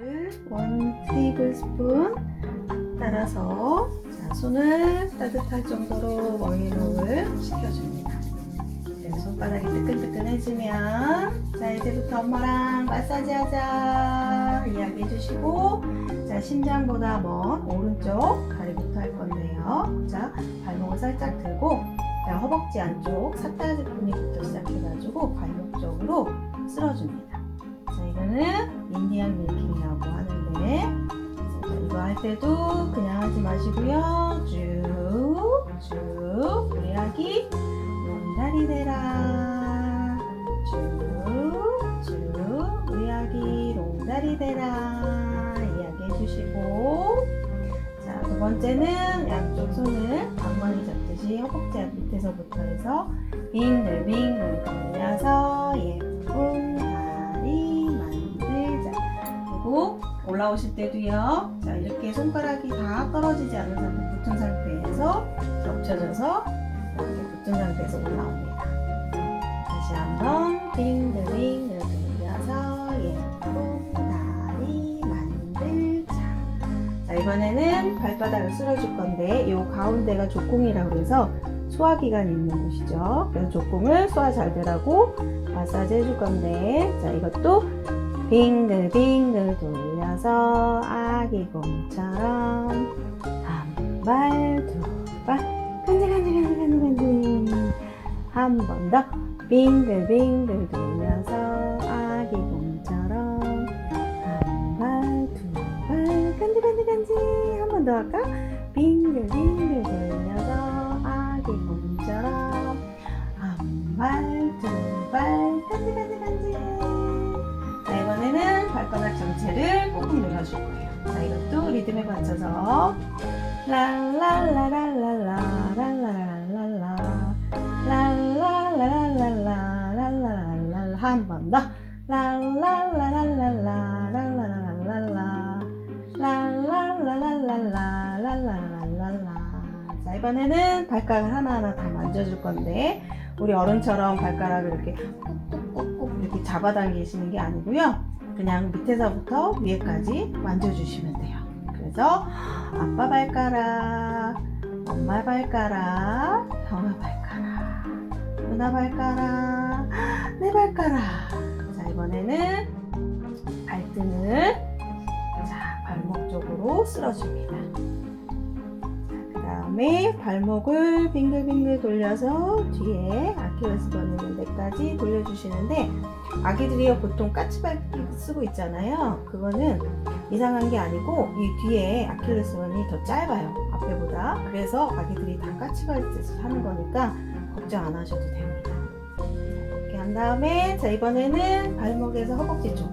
여기를 원 테이블 스푼 따라서 자, 손을 따뜻할 정도로 워밍업을 시켜줍니다. 네, 손바닥이 뜨끈뜨끈해지면 자 이제부터 엄마랑 마사지 하자 이야기 해 주시고 자 심장보다 먼 오른쪽 다리부터 할 건데요. 자 발목을 살짝 들고 자 허벅지 안쪽 사타구니부터 시작해가지고 발목 쪽으로 쓸어줍니다. 자 이거는 인디안 밀킹이라고 하는데 자, 이거 할 때도 그냥 하지 마시고요. 쭉쭉 롱다리 대라. 쭉쭉 우리아기 대라. 이야기 해 주시고. 자 두 번째는 양쪽 손을 방망이 잡듯이 허벅지 앞 밑에서부터 해서 빙글빙글 돌려서 예쁜 올라오실 때도요. 자 이렇게 손가락이 다 떨어지지 않은 상태 붙은 상태에서 겹쳐져서 이렇게 붙은 상태에서 올라옵니다. 다시 한번 빙글빙글 돌려서 예쁜 다리 만들자. 자 이번에는 발바닥을 쓸어줄 건데 이 가운데가 족궁이라고 해서 소화기관이 있는 곳이죠. 그래서 족궁을 소화 잘 되라고 마사지 해줄 건데. 자 이것도 빙글빙글 돌려서 아기곰처럼 한 발, 두 발, 간질간질간질간질간질 한 번 더. 빙글빙글 돌려서 아기곰처럼 한 발, 두 발, 간질간질간질 한 번 더 할까? 빙글빙글 돌려서 아기곰처럼 한 발, 두 발, 간질간질간질 자 이번에는 발바닥 전체를 꾹꾹 눌러줄 거예요. 자 이것도 리듬에 맞춰서. 랄랄라랄랄라 랄랄랄랄라 랄랄라랄랄라 한번 더 자 이번에는 발가락 하나하나 다 만져줄 건데 우리 어른처럼 발가락을 이렇게 꾹꾹꾹꾹 이렇게 잡아당기시는 게 아니고요 그냥 밑에서부터 위에까지 만져주시면 돼요. 그래서 아빠 발가락 엄마 발가락 형아 발가락 누나 발가락 내 발가락. 자 이번에는 발등을 자 발목 쪽으로 쓸어줍니다. 그 다음에 발목을 빙글빙글 돌려서 뒤에 아킬레스 건 있는 데까지 돌려주시는데 아기들이 보통 까치발기 쓰고 있잖아요. 그거는 이상한 게 아니고 이 뒤에 아킬레스건이 더 짧아요 앞에보다. 그래서 아기들이 다 까치발짓을 하는 거니까 걱정 안 하셔도 됩니다. 이렇게 한 다음에 자 이번에는 발목에서 허벅지 쪽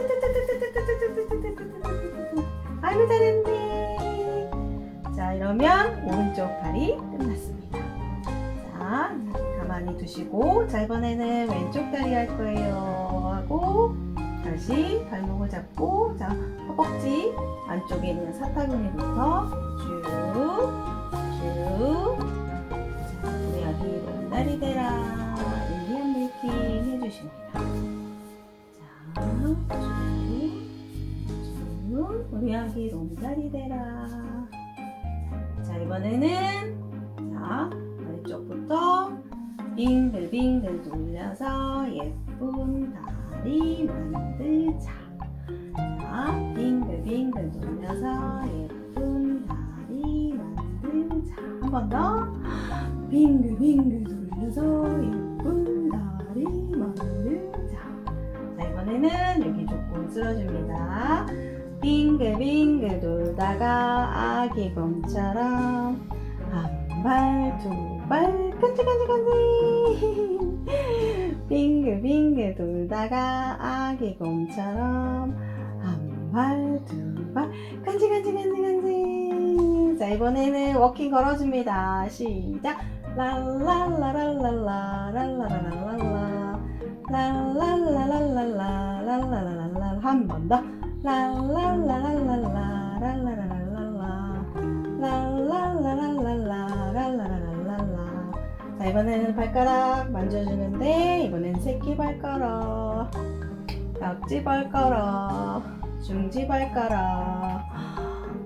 두시고 자 이번에는 왼쪽 다리 할 거예요. 하고 다시 발목을 잡고 자 허벅지 안쪽에 있는 사타구니부터 쭉쭉. 자 우리 아기 롱다리 대라. 인디안 밀킹 해주십니다. 자 쭉, 쭉. 우리 아기 롱다리 대라. 자 이번에는 자 왼쪽부터 빙글빙글 돌려서 예쁜 다리 만들자. 자, 빙글빙글 돌려서 예쁜 다리 만들자. 한 번 더. 빙글빙글 돌려서 예쁜 다리 만들자. 자, 이번에는 여기 조금 쓸어줍니다. 빙글빙글 돌다가 아기 곰처럼 한 발, 두 발, 간지간지간지. 빙글빙글 돌다가 아기 곰처럼 한 발, 두 발, 간지간지간지간지. 자, 이번에는 워킹 걸어줍니다. 시작. 랄랄라랄랄라, 랄라라랄랄라. 랄랄라랄랄라, 랄라라랄라. 한 번 더. 랄랄라랄랄라, 랄라라랄랄라. 랄랄라랄랄라, 랄라라랄랄라. 자, 이번에는 발가락 만져주는데, 이번엔 새끼 발가락, 약지 발가락, 중지 발가락,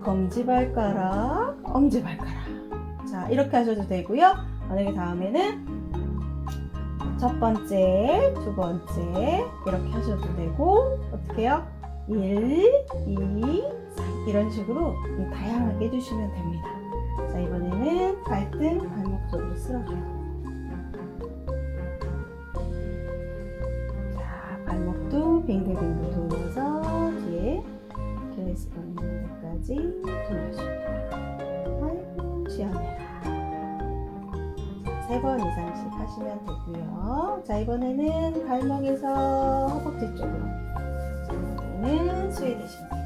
검지 발가락, 엄지 발가락. 자, 이렇게 하셔도 되고요. 만약에 다음에는 첫 번째, 두 번째 이렇게 하셔도 되고 어떻게 해요? 1, 2, 3 이런 식으로 다양하게 해주시면 됩니다. 자, 이번에는 발등, 발목 쪽으로 쓸어줘요. 빙글빙글 돌려서 뒤에 킬레스 있는 데까지 돌려줍니다. 아이고, 시원해라. 세 번 이상씩 하시면 되고요. 자, 이번에는 발목에서 허벅지 쪽으로. 자, 이번에는 스웨디시 밀기.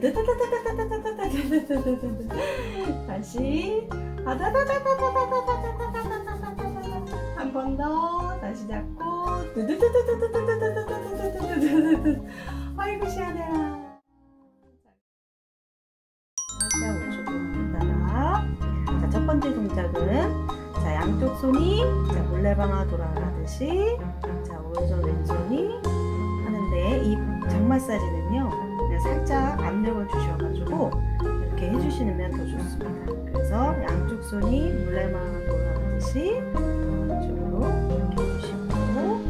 다시. 한 번 더. 다시 잡고. 아이고 시원해라 살짝 5초 동안 했다가 자첫 번째 동작은 자 양쪽 손이 자 물레방아 돌아가듯이 자 오른손 왼손이 하는데 이 장마사지는요. 살짝 압력을 주셔가지고 이렇게 해주시면 더 좋습니다. 그래서 양쪽 손이 물레방아 돌아가듯이 이쪽으로 이렇게 해주시고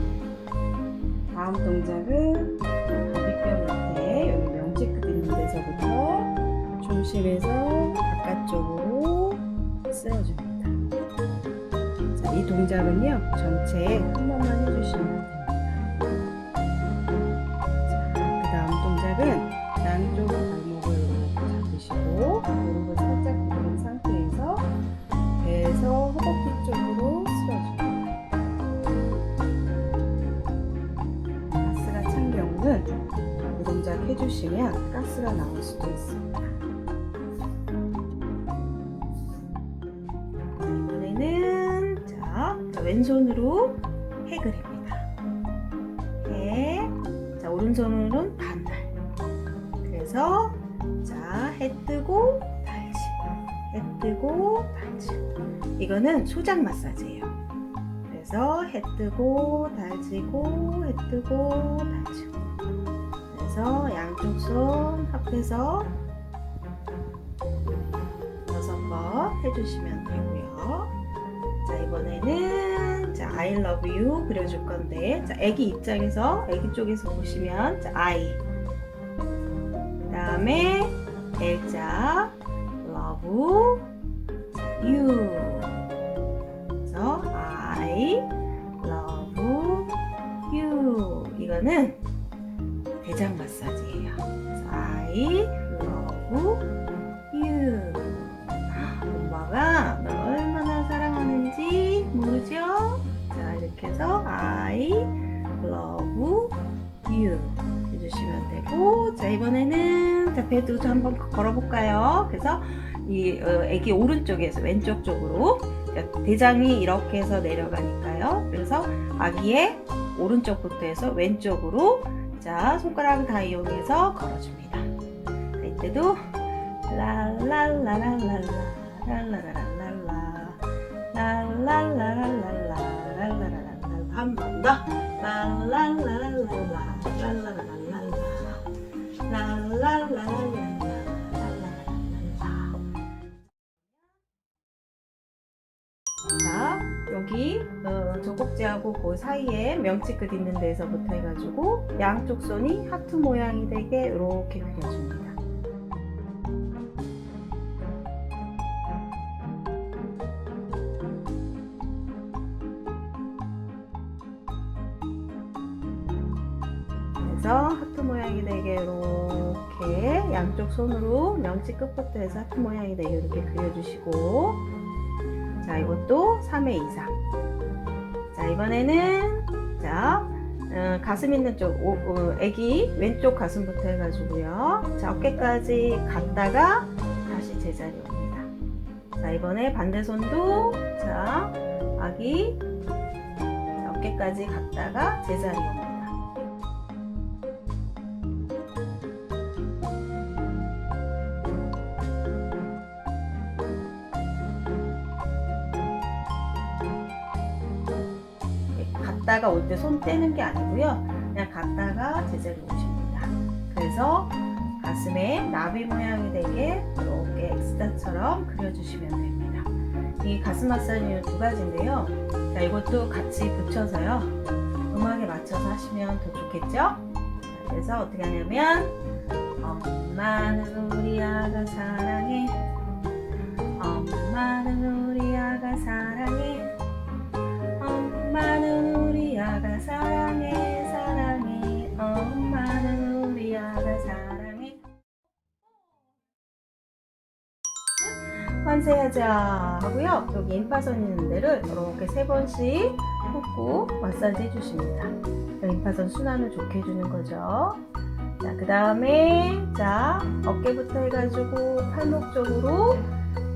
다음 동작은 바비뼈 밑에 여기 명치 그리는 데서부터 중심에서 바깥쪽으로 쓸어줍니다. 자, 이 동작은요 전체 한 번만 해주시면 해주시면 가스가 나올 수도 있습니다. 자, 이번에는 자, 자, 왼손으로 핵을 합니다. 핵. 자, 오른손으로는 반달. 그래서 자, 해 뜨고 달치고, 해 뜨고 달치고. 이거는 소장 마사지예요. 그래서 해 뜨고 달치고, 해 뜨고 달치고. 그래서 양쪽 손 합해서 여섯 번 해주시면 되고요. 자 이번에는 자 I love you 그려줄 건데 자 아기 입장에서 아기 쪽에서 보시면 자 I. 그다음에 L자 love you. 그래서 I love you. 이거는 대장 마사지예요. 그래서 I love you 엄마가 널 얼마나 사랑하는지 모르죠? 자 이렇게 해서 I love you 해주시면 되고 자 이번에는 자 배도 한번 걸어볼까요? 그래서 이 어, 애기 오른쪽에서 왼쪽 쪽으로 자, 대장이 이렇게 해서 내려가니까요. 그래서 아기의 오른쪽부터 해서 왼쪽으로 자 손가락 다 이용해서 걸어줍니다. 자, 이때도 랄라라랄라 어, 젖꼭지하고 그 사이에 명치 끝 있는 데서부터 해가지고 양쪽 손이 하트 모양이 되게 이렇게 그려줍니다. 그래서 하트 모양이 되게 이렇게 양쪽 손으로 명치 끝부터 해서 하트 모양이 되게 이렇게 그려주시고 자 이것도 3회 이상 자 이번에는 자 어, 가슴 있는 쪽 오, 어, 애기 왼쪽 가슴부터 해가지고요. 자 어깨까지 갔다가 다시 제자리 옵니다. 자 이번에 반대 손도 자 아기 자, 어깨까지 갔다가 제자리 옵니다 갔다가 올 때 손 떼는 게 아니고요. 그냥 갔다가 제자리 오십니다. 그래서 가슴에 나비 모양이 되게 이렇게 X자처럼 그려주시면 됩니다. 이 가슴 마사지는 두 가지인데요. 자, 이것도 같이 붙여서요. 음악에 맞춰서 하시면 더 좋겠죠? 자, 그래서 어떻게 하냐면 엄마는 우리 아가 사랑해 엄마는 우리 아가 사랑해 환세하자 하고요. 여기 임파선 있는 데를 이렇게 세 번씩 꾹꾹 마사지 해주십니다. 임파선 순환을 좋게 해주는 거죠. 자 그 다음에 자 어깨부터 해가지고 팔목 쪽으로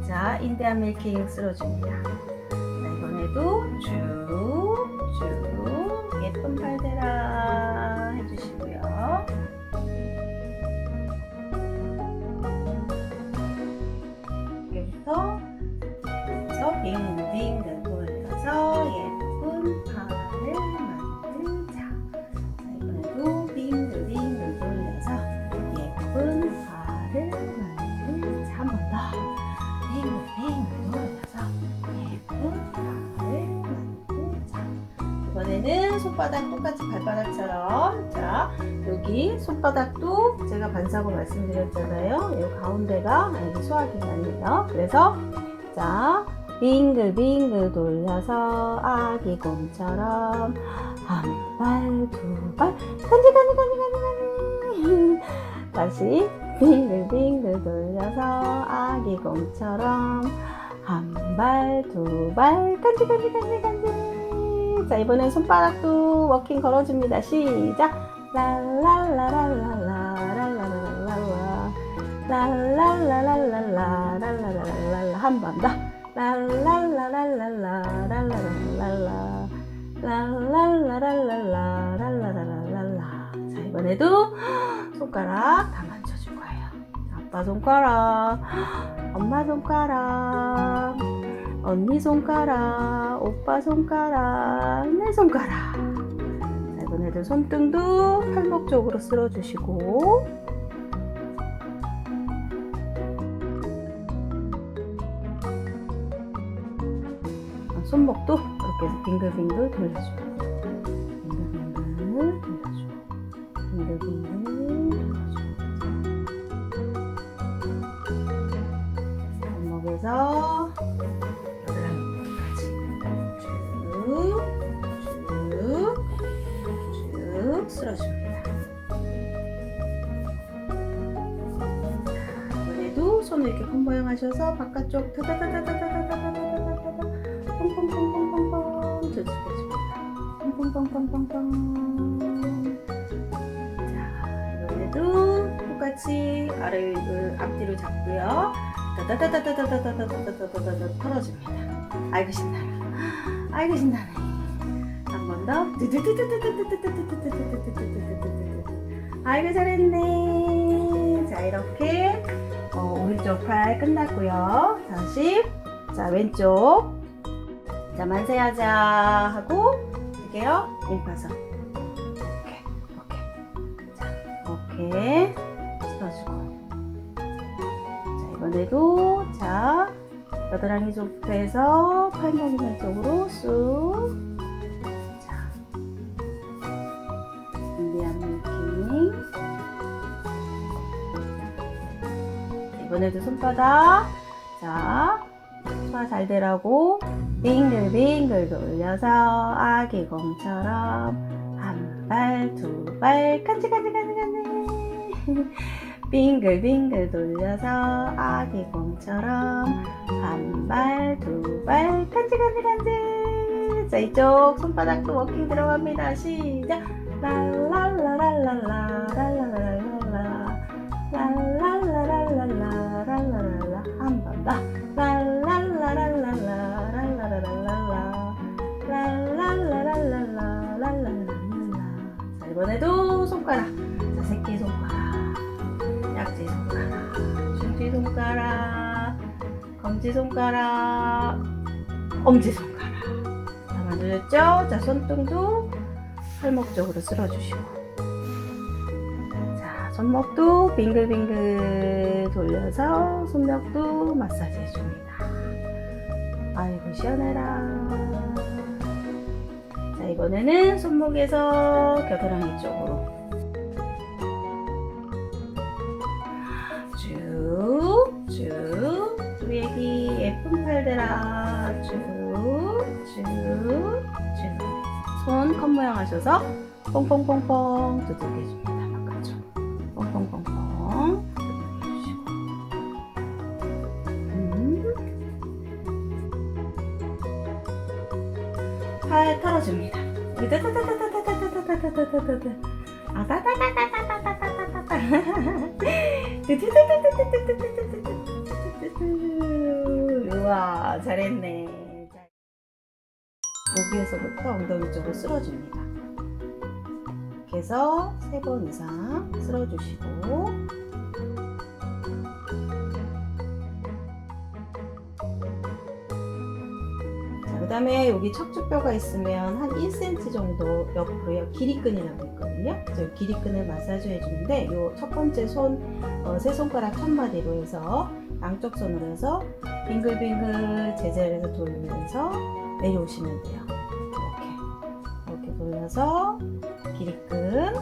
자 인대한 밀킹 쓸어줍니다. 자, 이번에도 쭉 쭉 손바닥 똑같이 발바닥처럼 자 여기 손바닥도 제가 반사고 말씀드렸잖아요. 이 가운데가 여기 소화기가 아니에요. 그래서 자 빙글빙글 돌려서 아기 곰처럼 한 발, 두 발, 간지, 간지, 간지, 간지, 간지. 다시 빙글빙글 돌려서 아기 곰처럼 한 발, 두 발, 간지, 간지, 간지, 간지. 자, 이번엔 손바닥도 워킹 걸어줍니다. 시작. 랄랄라랄랄라, 랄랄라랄랄라, 랄랄라랄랄라, 랄랄라랄라. 한번 더. 랄랄라랄랄라, 랄랄라랄라. 자, 이번에도 손가락 다 맞춰줄 거예요. 아빠 손가락, 엄마 손가락, 언니 손가락, 오빠 손가락, 내 손가락. 자, 이번에도 손등도 팔목 쪽으로 쓸어주시고, 어, 손목도 이렇게 빙글빙글 돌려줍니다. 손을 이렇게 콤보형 하셔서 바깥쪽 타다다다다다다다다다다다 뻥뻥뻥뻥뻥뻥 두드려줍니다. 뻥뻥뻥뻥뻥뻥 자 이번에도 똑같이 아래 그 앞뒤로 잡고요. 다다다다다다다다다다다다다 털어줍니다. 아이고 신나라. 아이고 신나네. 한 번 더. 아이고 잘했네. 자 이렇게 어, 오른쪽 팔 끝났고요. 다시 자 왼쪽 자 만세하자 하고 할게요. 임파선. 오케이 오케이 자 오케이 쓸어주고 자 이번에도 자 겨드랑이 쪽부터 해서 팔목 있는 쪽으로 쑥 이번에도 손바닥. 자, 소화 잘 되라고 빙글빙글 돌려서 아기 공처럼 한 발, 두 발, 간지, 간지, 간지, 간지. 빙글빙글 돌려서 아기 공처럼 한 발, 두 발, 간지, 간지, 간지. 자, 이쪽 손바닥도 워킹 들어갑니다. 시작. 랄랄라랄랄라, 랄랄랄랄라, 랄랄라 랄랄라, 랄랄랄라. 한 번 더. 랄랄라랄랄라, 랄랄라랄랄라, 랄랄라랄랄라, 랄랄라랄라. 자, 이번에도 손가락. 자, 새끼 손가락, 약지 손가락, 중지 손가락, 검지 손가락, 엄지 손가락. 다 만들었죠? 자, 손등도 팔목 쪽으로 쓸어주시고. 자, 손목도 빙글빙글 돌려서 손뼉도 마사지 해줍니다. 아이고, 시원해라. 자, 이번에는 손목에서 겨드랑이 쪽으로. 쭉, 쭉. 우리 애기 예쁜 팔들아. 쭉, 쭉, 쭉. 손 컵 모양 하셔서 뽕뽕뽕뽕 두들겨줍니다. 아, 자, 그 다음에 여기 척추뼈가 있으면 한 1cm 정도 옆으로요. 길이끈이라고 있거든요. 그래서 이 길이끈을 마사지 해주는데 요첫 번째 손, 어, 세 손가락 첫 마디로 해서 양쪽 손으로 해서 빙글빙글 제자리에서 돌리면서 내려오시면 돼요. 이렇게. 이렇게 돌려서 길이끈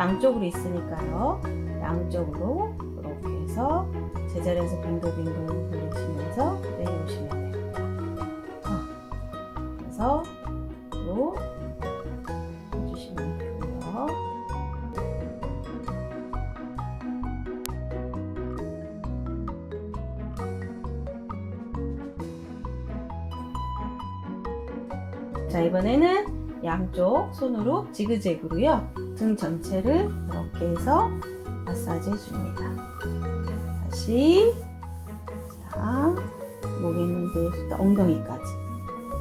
양쪽으로 있으니까요. 양쪽으로 이렇게 해서 제자리에서 빙글빙글 돌리시면서 내려오시면 됩니다. 어, 그래서 로 해주시면 되고요. 자 이번에는 양쪽 손으로 지그재그로요 등 전체를 이렇게 해서 마사지 해줍니다. 다시. 자 목에 있는 데부터 엉덩이까지.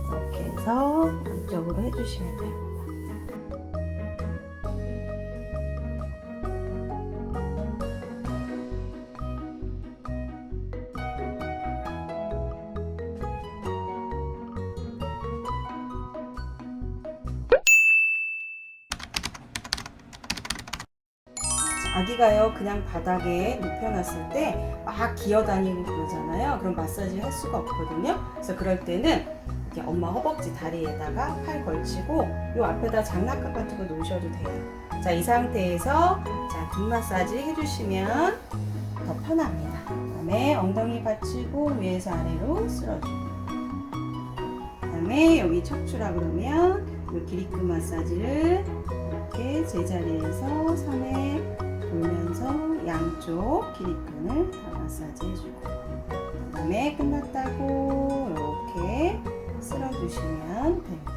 이렇게 해서 안쪽으로 해주시면 됩니 아기가요 그냥 바닥에 눕혀놨을 때 막 기어다니고 그러잖아요. 그럼 마사지 할 수가 없거든요. 그래서 그럴 때는 이렇게 엄마 허벅지 다리에다가 팔 걸치고 요 앞에다 장난감 같은 거 놓으셔도 돼요. 자 이 상태에서 자등 마사지 해주시면 더 편합니다. 그 다음에 엉덩이 받치고 위에서 아래로 쓸어주고 그 다음에 여기 척추라 그러면 요 길이끈 마사지를 이렇게 제자리에서 3회 돌면서 양쪽 길이끈을 다 마사지 해주고 그 다음에 끝났다고 이렇게 쓸어주시면 됩니다.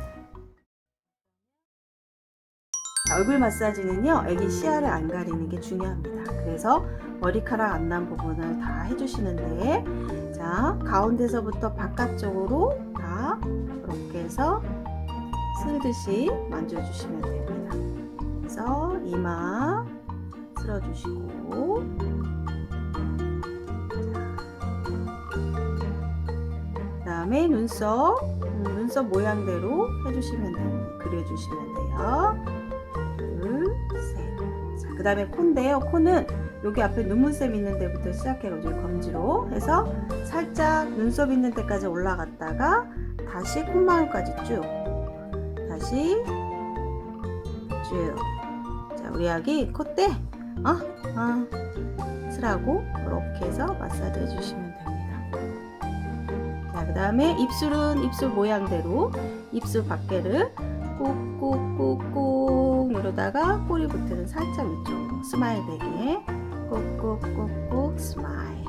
자, 얼굴 마사지는요, 애기 시야를 안 가리는 게 중요합니다. 그래서 머리카락 안 난 부분을 다 해주시는데, 자, 가운데서부터 바깥쪽으로 다 이렇게 해서 쓸듯이 만져주시면 됩니다. 그래서 이마 쓸어주시고, 그 다음에 눈썹, 음, 눈썹 모양대로 해주시면 됩니다. 그려주시면 돼요. 둘, 셋. 자, 그 다음에 코인데요. 코는 여기 앞에 눈물샘 있는 데부터 시작해가지고 검지로 해서 살짝 눈썹 있는 데까지 올라갔다가 다시 콧망울까지 쭉 다시 쭉. 자, 우리 아기 콧대, 어, 어, 쓰라고 이렇게 해서 마사지 해주시면 됩니다. 자, 그 다음에 입술은 입술 모양대로 입술 밖에를 꾹꾹꾹꾹 누르다가 꼬리 부터는 살짝 위쪽으로 스마일 되게 꾹꾹꾹꾹 스마일.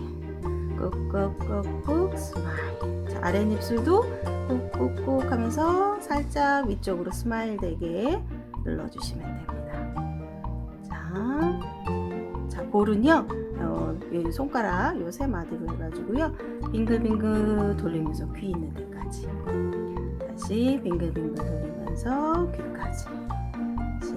꾹꾹꾹꾹 스마일. 자, 아랫입술도 꾹꾹꾹 하면서 살짝 위쪽으로 스마일 되게 눌러주시면 됩니다. 자, 자 볼은요, 어, 이 손가락 요세 마디로 해가지고요, 빙글빙글 돌리면서 귀 있는 데까지. 다시 빙글빙글 돌리면서 귀까지. 다시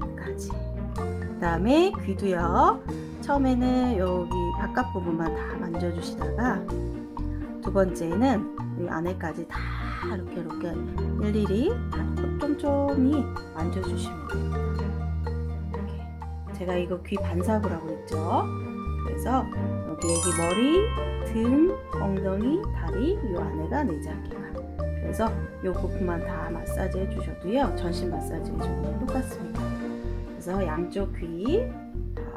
귀까지. 그 다음에 귀도요, 처음에는 여기 바깥 부분만 다 만져주시다가 두 번째는 이 안에까지 다 이렇게 이렇게 일일이 다 쫌쫌이 만져주시면 됩니다. 제가 이거 귀 반사부라고 했죠. 그래서 여기 애기 머리, 등, 엉덩이, 다리 이 안에가 내장기가. 그래서 이 부분만 다 마사지 해주셔도요. 전신 마사지 해주는 거 똑같습니다. 그래서 양쪽 귀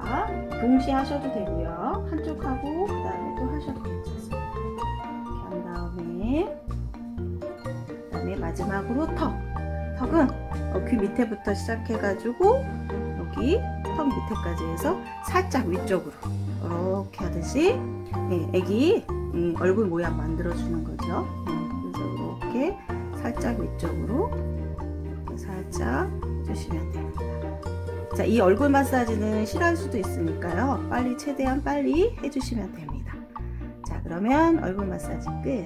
다 동시에 하셔도 되고요. 한쪽 하고 그 다음에 또 하셔도 괜찮습니다. 이렇게 한 다음에 그 다음에 마지막으로 턱. 턱은 어, 귀 밑에부터 시작해가지고 여기 턱 밑에까지 해서 살짝 위쪽으로 이렇게 하듯이 네, 애기 음, 얼굴 모양 만들어주는 거죠. 음, 그래서 이렇게 살짝 위쪽으로 살짝 해주시면 됩니다. 자, 이 얼굴 마사지는 싫어할 수도 있으니까요. 빨리 최대한 빨리 해주시면 됩니다. 자, 그러면 얼굴 마사지 끝.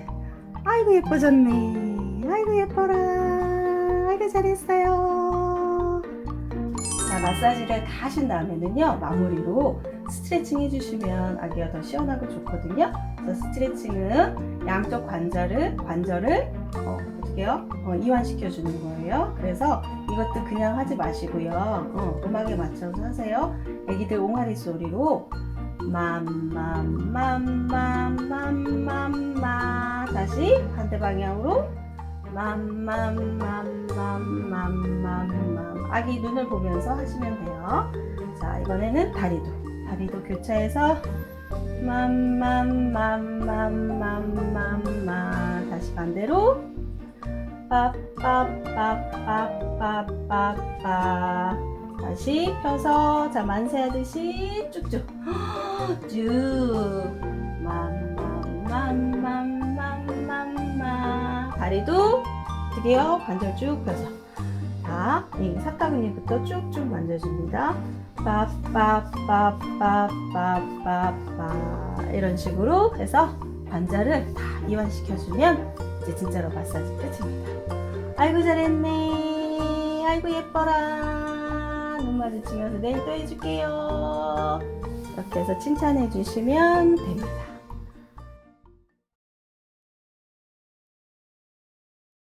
아이고 예뻐졌네. 아이고 예뻐라. 아이고 잘했어요. 자 마사지를 다 하신 다음에는요 마무리로 스트레칭 해주시면 아기가 더 시원하고 좋거든요. 그래서 스트레칭은 양쪽 관절을 관절을 어, 어떻게요? 어, 이완시켜 주는 거예요. 그래서 이것도 그냥 하지 마시고요. 어, 음악에 맞춰서 하세요. 애기들 옹알이 소리로 맘맘맘맘맘맘맘 다시 반대 방향으로 맘맘맘맘맘맘맘 아기 눈을 보면서 하시면 돼요. 자 이번에는 다리도. 다리도 교차해서 맘맘맘맘맘맘맘. 다시 반대로. 빠빠빠빠빠빠빠 다시 펴서 자 만세 하듯이 쭉쭉. 쭉. 맘맘맘맘맘맘맘 다리도 어떻게요? 관절 쭉 펴서 자, 이 사타구니부터 쭉쭉 만져줍니다. 빠빠빠빠빠빠빠 이런 식으로 해서 관절을 다 이완시켜주면 이제 진짜로 마사지 끝입니다. 아이고 잘했네. 아이고 예뻐라. 눈 마주치면서 내일 또 해줄게요. 이렇게 해서 칭찬해 주시면 됩니다.